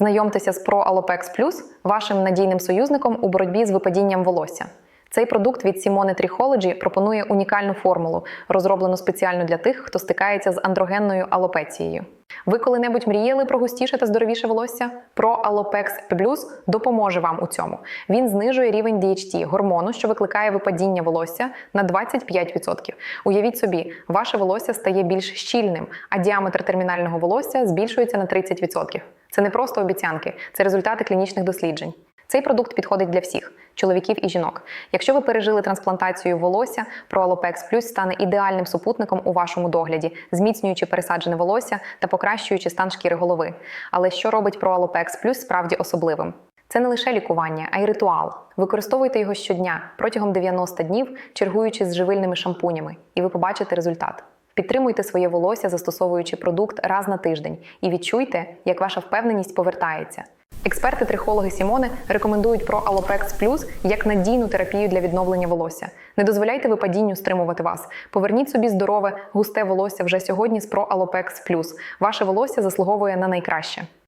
Знайомтеся з ProAlopex Plus, вашим надійним союзником у боротьбі з випадінням волосся. Цей продукт від Simone Trichology пропонує унікальну формулу, розроблену спеціально для тих, хто стикається з андрогенною алопецією. Ви коли-небудь мріяли про густіше та здоровіше волосся? Pro Alopex Plus допоможе вам у цьому. Він знижує рівень DHT, гормону, що викликає випадіння волосся на 25%. Уявіть собі, ваше волосся стає більш щільним, а діаметр термінального волосся збільшується на 30%. Це не просто обіцянки, це результати клінічних досліджень. Цей продукт підходить для всіх чоловіків і жінок. Якщо ви пережили трансплантацію волосся, ProAlopex Plus стане ідеальним супутником у вашому догляді, зміцнюючи пересаджене волосся та покращуючи стан шкіри голови. Але що робить ProAlopex Plus справді особливим? Це не лише лікування, а й ритуал. Використовуйте його щодня протягом 90 днів, чергуючи з живильними шампунями, і ви побачите результат. Підтримуйте своє волосся, застосовуючи продукт раз на тиждень, і відчуйте, як ваша впевненість повертається. Експерти-трихологи Сімони рекомендують про Alopex Plus як надійну терапію для відновлення волосся. Не дозволяйте випадінню стримувати вас. Поверніть собі здорове, густе волосся вже сьогодні з про Alopex Plus. Ваше волосся заслуговує на найкраще.